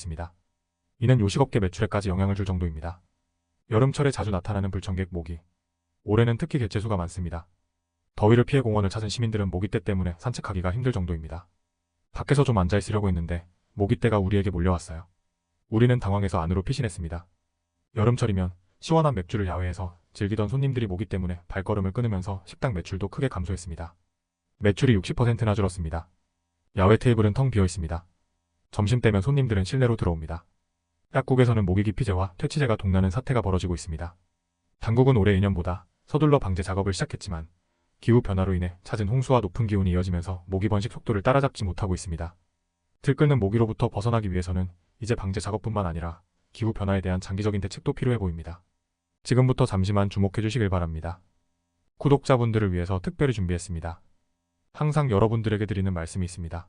있습니다. 이는 요식업계 매출에까지 영향을 줄 정도입니다. 여름철에 자주 나타나는 불청객 모기. 올해는 특히 개체수가 많습니다. 더위를 피해 공원을 찾은 시민들은 모기떼 때문에 산책하기가 힘들 정도입니다. 밖에서 좀 앉아 있으려고 했는데 모기떼가 우리에게 몰려왔어요. 우리는 당황해서 안으로 피신했습니다. 여름철이면 시원한 맥주를 야외에서 즐기던 손님들이 모기 때문에 발걸음을 끊으면서 식당 매출도 크게 감소했습니다. 매출이 60%나 줄었습니다. 야외 테이블은 텅 비어 있습니다. 점심 때면 손님들은 실내로 들어옵니다. 약국에서는 모기 기 피제와 퇴치제가 동나는 사태가 벌어지고 있습니다. 당국은 올해 예년보다 서둘러 방제 작업을 시작했지만 기후 변화로 인해 잦은 홍수와 높은 기온이 이어지면서 모기 번식 속도를 따라잡지 못하고 있습니다. 들끓는 모기로부터 벗어나기 위해서는 이제 방제 작업뿐만 아니라 기후 변화에 대한 장기적인 대책도 필요해 보입니다. 지금부터 잠시만 주목해 주시길 바랍니다. 구독자분들을 위해서 특별히 준비했습니다. 항상 여러분들에게 드리는 말씀이 있습니다.